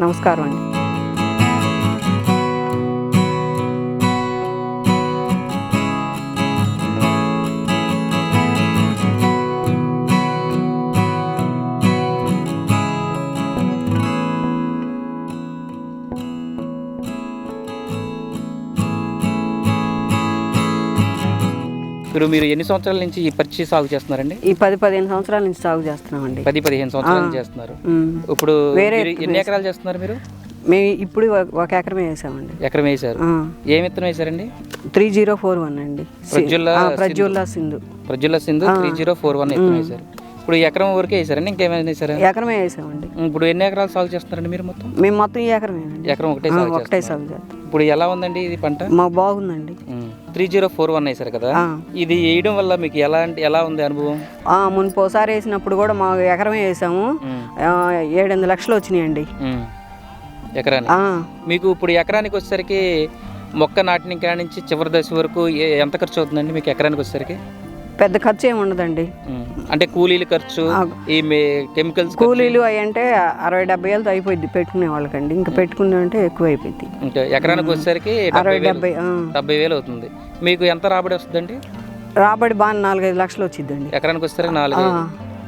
నమస్కారం అండి. ఇప్పుడు మీరు ఎన్ని సంవత్సరాల నుంచి ఈ పచ్చి సాగు చేస్తున్నారండి? ఈ పది పదిహేను సంవత్సరాల నుంచి సాగు చేస్తున్నామండి. పది పదిహేను సంవత్సరాల నుంచి చేస్తున్నారు. ఇప్పుడు వేరే ఎన్ని ఎకరాలు చేస్తున్నారు మీరు? మేము ఇప్పుడు ఒక- ఎకరమే వేసామండి. ఎకరం వేశారు ఏం విత్తనం వేశారండి త్రీ జీరో ఫోర్ వన్ అండి. ప్రజ్వల్ల ఆ, Prajwala Sindhu. Sindhu three zero four one విత్తనం వేశారు ఇప్పుడు ఎకరం వరకే వేశారండి ఇంకేమైనా వేశారా ఎకరమే వేసామండి. ఇప్పుడు ఎన్ని ఎకరాలు సాగు చేస్తున్నారండి మీరు మొత్తం? మేము మొత్తం ఈ ఎకరమేనండి. ఎకరం ఒకటే ఒకటే సాగు చేస్తాం ఇప్పుడు ఎలా ఉందండి ఇది పంట? మాకు బాగుందండి. త్రీ జీరో ఫోర్ వన్ వేశారు కదా. ఇది వేయడం వల్ల మీకు ఎలా ఎలా ఉంది అనుభవం? ఆ, మునుపు ఒకసారి వేసినప్పుడు కూడా మా ఎకరమే వేసాము. ఏడెనిమిది లక్షలు వచ్చినాయండి. ఎకరానికి? మీకు ఇప్పుడు ఎకరానికి వచ్చేసరికి మొక్క నాటిన కాడ నుంచి చివరి దశ వరకు ఎంత ఖర్చు అవుతుందండి మీకు ఎకరానికి వచ్చేసరికి? పెద్ద ఖర్చు ఏమి ఉండదండి. అంటే కూలీల ఖర్చు ఈ కెమికల్స్ కూలీలు అవి అంటే అరవై డెబ్బై ఏళ్ళతో అయిపోయింది పెట్టుకునే వాళ్ళకండి. ఇంకా పెట్టుకునే అంటే ఎక్కువ అయిపోయింది ఎకరానికి వచ్చేసరికి అరవై వేలు డెబ్బై. డెబ్బై వేలు అవుతుంది. మీకు ఎంత రాబడి వస్తుందండి? రాబడి బాగా నాలుగైదు లక్షలు వచ్చిందండి ఎకరానికి వచ్చేసరికి నాలుగు వేలు.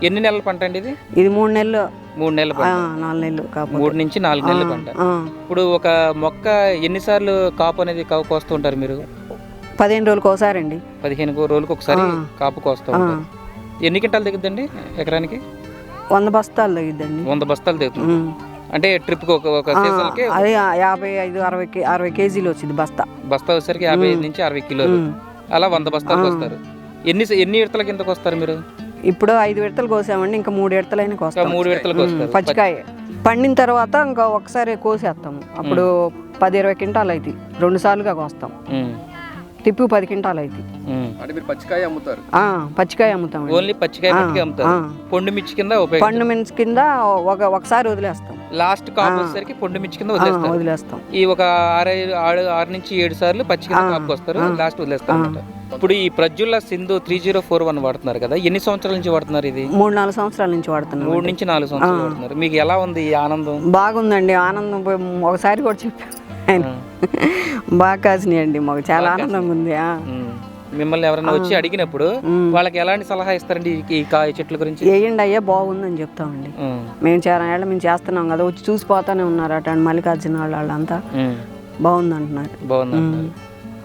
ఎన్ని నెలల పంట అండి ఇది? ఇది మూడు నెలలు. మూడు నెలల నాలుగు నెలలు మూడు నుంచి నాలుగు నెలల పంట. ఇప్పుడు ఒక మొక్క ఎన్నిసార్లు కాపు అనేది కాపు కోస్తూ ఉంటారు మీరు? పదిహేను రోజులకు ఒకసారి అండి పదిహేను రోజులకు ఒకసారి కాపు కోస్తూ ఉంటారు. ఎన్ని క్వింటాలు దిగుద్దండి ఎకరానికి? వంద బస్తాలు తగ్గిద్దండి వంద బస్తాలు దిగుతుంది. అంటే ట్రిప్కి ఒక ఒక సీజన్కి అది యాభై ఐదు అరవై అరవై కేజీలు వచ్చింది బస్తా. బస్తా వచ్చేసరికి యాభై ఐదు నుంచి అరవై కిలోలు. అలా వంద బస్తాలకు వస్తారు ఎన్ని ఎన్ని విడతల కిందకు వస్తారు మీరు? ఇప్పుడు ఐదు విడతలు కోసామండి ఇంకా మూడు విడతలైనా కోస్తాం. మూడు వస్తారు పచ్చికాయ. పండిన తర్వాత ఇంకా ఒకసారి కోసేస్తాము. అప్పుడు పది ఇరవై క్వింటాలు అవుతాయి రెండు సార్లుగా కోస్తాం. తిప్పి పది. అంటే మీరు పచ్చికాయ అమ్ముతారు. ఆ, పచ్చికాయ అమ్ముతాం ఓన్లీ పచ్చికాయ పట్టుకే అమ్ముతారు. పొండు మిర్చి కింద పండు మిన్స్ కింద ఒక ఒకసారి వదిలేస్తాం. లాస్ట్ కాపు వచ్చేసరికి పొండు మిర్చి కింద ఆ, వదిలేస్తారు వదిలేస్తాం. ఈ ఒక ఆరు ఆరు ఆరు నుంచి ఏడు సార్లు పచ్చి కింద కాపుకి వస్తారు. లాస్ట్ అన్నమాట. ఇప్పుడు ఈ Prajwala Sindhu three zero four one వాడుతున్నారు కదా ఎన్ని సంవత్సరాల నుంచి వాడుతున్నారు ఇది? మూడు నాలుగు సంవత్సరాల నుంచి వాడుతున్నాం మూడు నుంచి నాలుగు సంవత్సరాలు వాడుతున్నారు. మీకు ఎలా ఉంది ఈ ఆనందం? బాగుందండి ఆనందం. ఒకసారి కూడా చెప్పాను. ఆయన. బాగా కాసినాయండి మాకు. చాలా ఆనందంగా ఉంది. మిమ్మల్ని ఎవరైనా వచ్చి అడిగినప్పుడు. వాళ్ళకి ఎలాంటి సలహా ఇస్తారండి ఈ- చెట్ల గురించి? వేయండి అయ్యా బాగుందని చెప్తామండి. మేము. చాలా ఏళ్ళ మేము చేస్తున్నాం కదా వచ్చి చూసిపోతానే ఉన్నారు అటు మల్లికార్జున వాళ్ళు వాళ్ళంతా. బాగుంది అంటున్నారు బాగుంది.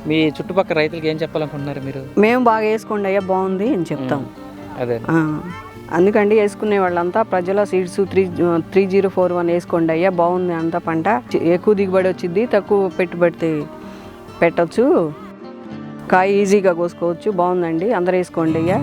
మీ చుట్టుపక్కల రైతులకి ఏం చెప్పాలనుకుంటున్నారు మీరు? మేము బాగా వేసుకోండి అయ్యా బాగుంది అని చెప్తాం. అదే. అందుకండి వేసుకునే వాళ్ళంతా ప్రజల seeds three three zero four one వేసుకోండి అయ్యా బాగుంది అంతా పంట. ఎక్కువ దిగుబడి వచ్చింది తక్కువ పెట్టుబడి పెట్టచ్చు. కాయ ఈజీగా కోసుకోవచ్చు బాగుందండి అందరు వేసుకోండి అయ్యా.